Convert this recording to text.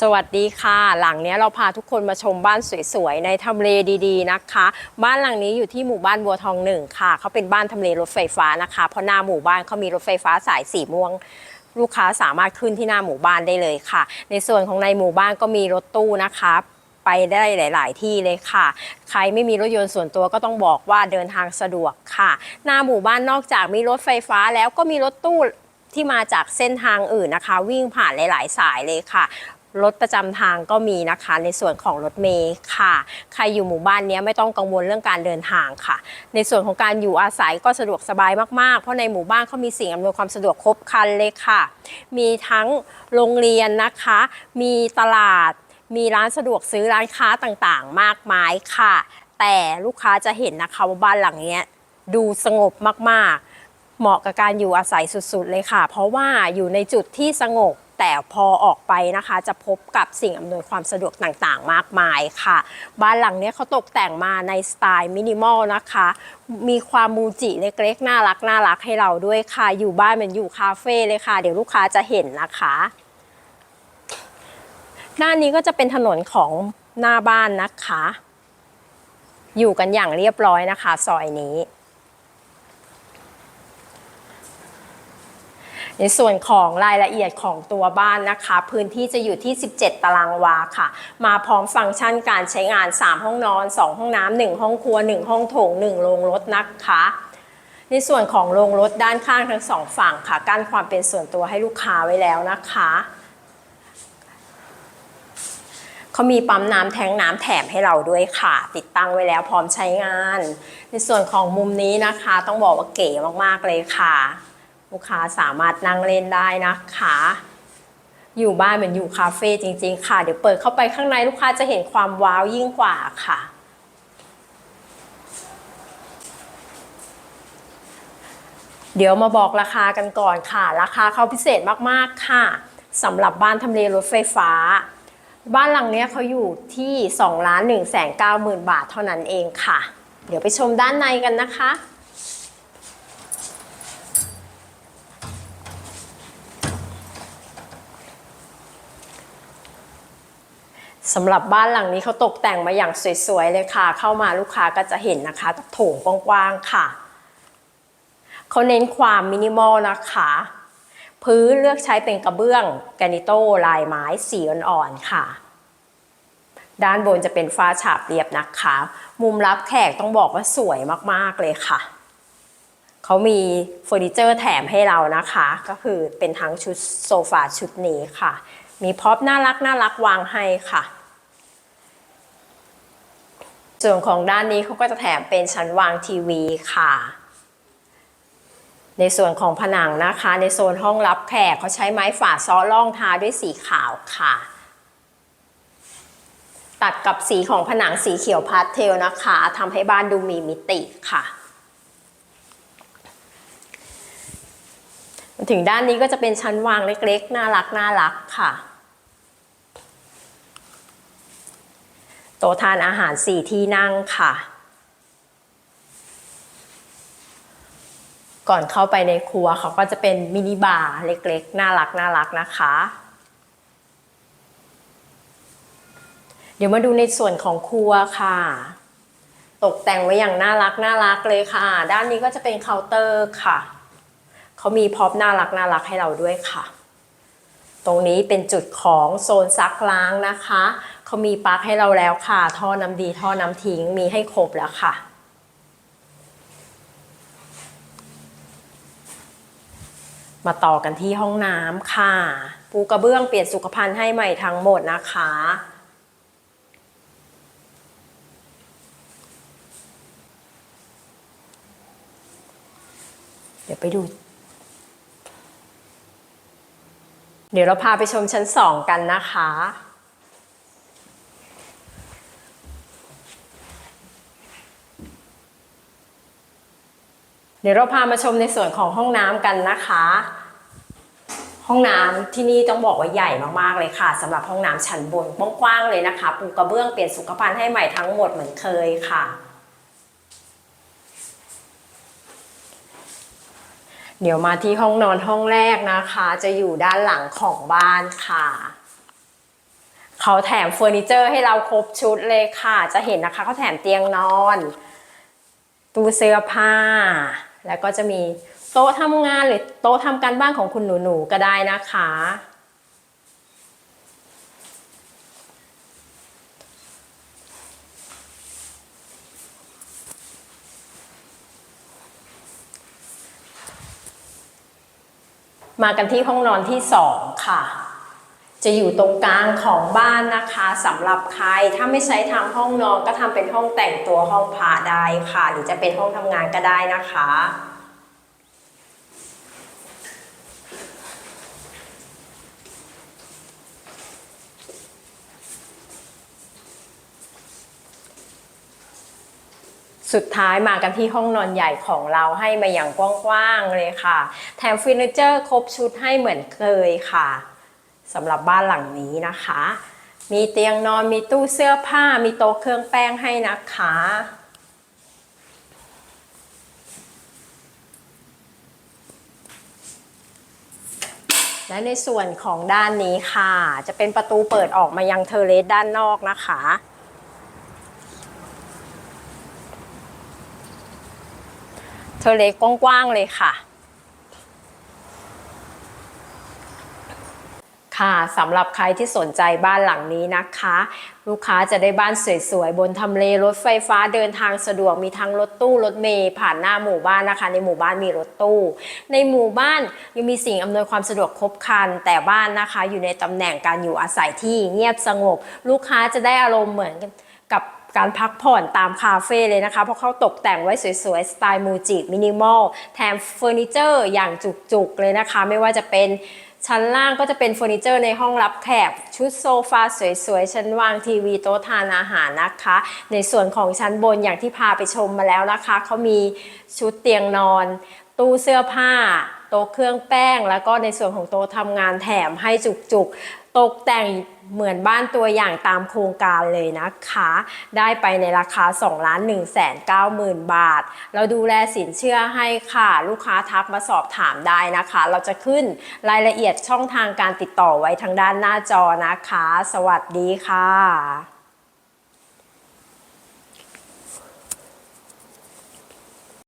สวัสดีค่ะ หลังนี้เราพาทุกคนมาชมบ้านสวยๆในทำเลดี ๆนะคะ บ้านหลังนี้อยู่ที่หมู่บ้านบัวทองหนึ่งค่ะเขาเป็นบ้านทำเลรถไฟฟ้านะคะ เพราะหน้าหมู่บ้านเขามีรถไฟฟ้าสายสีม่วงลูกค้าสามารถขึ้นที่หน้าหมู่บ้านได้เลยค่ะ ในส่วนของในหมู่บ้านก็มีรถตู้นะคะไปได้หลาย ๆ ที่เลยค่ะ ใครไม่มีรถยนต์ส่วนตัวก็ต้องบอกว่าเดินทางสะดวกค่ะ หน้าหมู่บ้านนอกจากมีรถไฟฟ้าแล้วก็มีรถตู้ที่มาจากเส้นทางอื่นนะคะ วิ่งผ่านหลาย ๆ สายเลยค่ะ รถประจำทางก็มีนะคะ ในส่วนของรถเมย์ค่ะ ใครอยู่หมู่บ้านนี้ไม่ต้องกังวลเรื่องการเดินทางค่ะ ในส่วนของการอยู่อาศัยก็สะดวกสบายมากๆ เพราะในหมู่บ้านเขามีสิ่งอำนวยความสะดวกครบครันเลยค่ะ มีทั้งโรงเรียนนะคะ มีตลาด มีร้านสะดวกซื้อร้านค้าต่างๆ มากมายค่ะ แต่ลูกค้าจะเห็นนะคะว่าบ้านหลังนี้ดูสงบมากๆ เหมาะกับการอยู่อาศัยสุดๆเลยค่ะ เพราะว่าอยู่ในจุดที่สงบ แต่พอออกไปนะคะจะพบกับสิ่งอำนวยความสะดวกต่างๆ มากมายค่ะ บ้านหลังนี้เขาตกแต่งมาในสไตล์มินิมอลนะคะ มีความมูจิเล็กๆน่ารักน่ารักให้เราด้วยค่ะ อยู่บ้านเหมือนอยู่คาเฟ่เลยค่ะ เดี๋ยวลูกค้าจะเห็นนะคะด้านนี้ก็จะเป็นถนนของหน้าบ้านนะคะ อยู่กันอย่างเรียบร้อยนะคะ ซอยนี้ ในส่วนของรายละเอียดของตัวบ้านนะคะ พื้นที่จะอยู่ที่ 17 ตารางวาค่ะ มาพร้อมฟังก์ชันการใช้งาน 3 ห้องนอน 2 ห้องน้ำ1ห้องครัว 1 ห้องโถง 1 โรงรถนะคะในส่วนของโรงรถด้านข้างทั้งสองฝั่งค่ะกั้นความเป็นส่วนตัวให้ลูกค้าไว้แล้วนะคะเขามีปั๊มน้ำแทงน้ำแถมให้เราด้วยค่ะ ติดตั้งไว้แล้วพร้อมใช้งาน ในส่วนของมุมนี้นะคะ ต้องบอกว่าเก๋มากๆเลยค่ะ ลูกค้าสามารถนั่งเล่นได้นะคะ อยู่บ้านเหมือนอยู่คาเฟ่จริง ๆ ค่ะ เดี๋ยวเปิดเข้าไปข้างในลูกค้าจะเห็นความว้าวยิ่งกว่าค่ะเดี๋ยวมาบอกราคากันก่อนค่ะ ราคาเขาพิเศษมากๆค่ะสำหรับบ้านทำเลรถไฟฟ้า บ้านหลังนี้เขาอยู่ที่2ล้าน1 9 0 0 0 0 บาทเท่านั้นเองค่ะ เดี๋ยวไปชมด้านในกันนะคะ สำหรับบ้านหลังนี้เขาตกแต่งมาอย่างสวยๆเลยค่ะ เข้ามาลูกค้าก็จะเห็นนะคะโถงกว้างๆค่ะเขาเน้นความมินิมอลนะคะ พื้นเลือกใช้เป็นกระเบื้องแกรนิโต้ลายไม้สีอ่อนๆค่ะ ด้านบนจะเป็นฟ้าฉาบเรียบนะคะ มุมรับแขกต้องบอกว่าสวยมากๆเลยค่ะเขามีเฟอร์นิเจอร์แถมให้เรานะคะ ก็คือเป็นทั้งชุดโซฟาชุดนี้ค่ะ มีพ็อปน่ารักน่ารักวางให้ค่ะ ส่วนของด้านนี้เขาก็จะแถมเป็นชั้นวางทีวีค่ะ ในส่วนของผนังนะคะ ในโซนห้องรับแขกเขาใช้ไม้ฝาซ้อล่องทาด้วยสีขาวค่ะ ตัดกับสีของผนังสีเขียวพาสเทลนะคะทำให้บ้านดูมีมิติค่ะถึงด้านนี้ก็จะเป็นชั้นวางเล็กๆ น่ารักน่ารักค่ะ โต๊ะทานอาหารสี่ที่นั่งค่ะ ก่อนเข้าไปในครัวเขาก็จะเป็นมินิบาร์เล็กๆ น่ารักน่ารักนะคะ เดี๋ยวมาดูในส่วนของครัวค่ะ ตกแต่งไว้อย่างน่ารักน่ารักเลยค่ะ ด้านนี้ก็จะเป็นเคาน์เตอร์ค่ะเขามีพ็อปน่ารักน่ารักให้เราด้วยค่ะ ตรงนี้เป็นจุดของโซนซักล้างนะคะ เขามีปลั๊กให้เราแล้วค่ะ ท่อน้ำดีท่อน้ำทิ้งมีให้ครบแล้วค่ะ มาต่อกันที่ห้องน้ำค่ะ ปูกระเบื้องเปลี่ยนสุขภัณฑ์ให้ใหม่ทั้งหมดนะคะเดี๋ยวไปดู เดี๋ยวเราพาไปชมชั้นสองกันนะคะ ดี๋ยวเราพามาชมในส่วนของห้องน้ำกันนะคะ ห้องน้ำที่นี่ต้องบอกว่าใหญ่มากๆเลยค่ะสำหรับห้องน้ำชั้นบนกว้างๆเลยนะคะปูกระเบื้องเปลี่ยนสุขภัณฑ์ให้ใหม่ทั้งหมดเหมือนเคยค่ะเดี๋ยวมาที่ห้องนอนห้องแรกนะคะ จะอยู่ด้านหลังของบ้านค่ะ เขาแถมเฟอร์นิเจอร์ให้เราครบชุดเลยค่ะ จะเห็นนะคะเขาแถมเตียงนอน ตู้เสื้อผ้า แล้วก็จะมีโต๊ะทำงานหรือโต๊ะทำการบ้านของคุณหนูๆก็ได้นะคะ มากันที่ห้องนอนที่สองค่ะ จะอยู่ตรงกลางของบ้านนะคะสำหรับใครถ้าไม่ใช้ทาห้องนอนก็ทำเป็นห้องแต่งตัวห้องพระได้ค่ะ หรือจะเป็นห้องทำงานก็ได้นะคะสุดท้ายมากันที่ห้องนอนใหญ่ของเราให้มาอย่างกว้างๆเลยค่ะ แถมเฟอร์นิเจอร์ครบชุดให้เหมือนเคยค่ะ สำหรับบ้านหลังนี้นะคะ มีเตียงนอนมีตู้เสื้อผ้ามีโต๊ะเครื่องแป้งให้นะคะ และในส่วนของด้านนี้ค่ะ จะเป็นประตูเปิดออกมายังเทอร์เลสด้านนอกนะคะเทอร์เลสกว้างๆเลยค่ะ ค่ะสำหรับใครที่สนใจบ้านหลังนี้นะคะ ลูกค้าจะได้บ้านสวยๆ บนทำเลรถไฟฟ้าเดินทางสะดวกมีทั้งรถตู้รถเมล์ผ่านหน้าหมู่บ้านนะคะ ในหมู่บ้านมีรถตู้ ในหมู่บ้านยังมีสิ่งอำนวยความสะดวกครบครัน แต่บ้านนะคะ อยู่ในตำแหน่งการอยู่อาศัยที่เงียบสงบ ลูกค้าจะได้อารมณ์เหมือนกับการพักผ่อนตามคาเฟ่เลยนะคะ เพราะเขาตกแต่งไว้สวยๆ สไตล์มูจิมินิมอลแถมเฟอร์นิเจอร์อย่างจุกๆเลยนะคะ ไม่ว่าจะเป็น ชั้นล่างก็จะเป็นเฟอร์นิเจอร์ในห้องรับแขก ชุดโซฟาสวยๆ ชั้นวางทีวีโต๊ะทานอาหารนะคะ ในส่วนของชั้นบนอย่างที่พาไปชมมาแล้วนะคะ เขามีชุดเตียงนอน ตู้เสื้อผ้า โต๊ะเครื่องแป้ง แล้วก็ในส่วนของโต๊ะทำงานแถมให้จุกๆ ตกแต่งเหมือนบ้านตัวอย่างตามโครงการเลยนะคะ ได้ไปในราคา2ล้าน1 9 0 0 0 0 บาท เราดูแลสินเชื่อให้ค่ะ ลูกค้าทักมาสอบถามได้นะคะ เราจะขึ้นรายละเอียดช่องทางการติดต่อไว้ทางด้านหน้าจอนะคะ สวัสดีค่ะ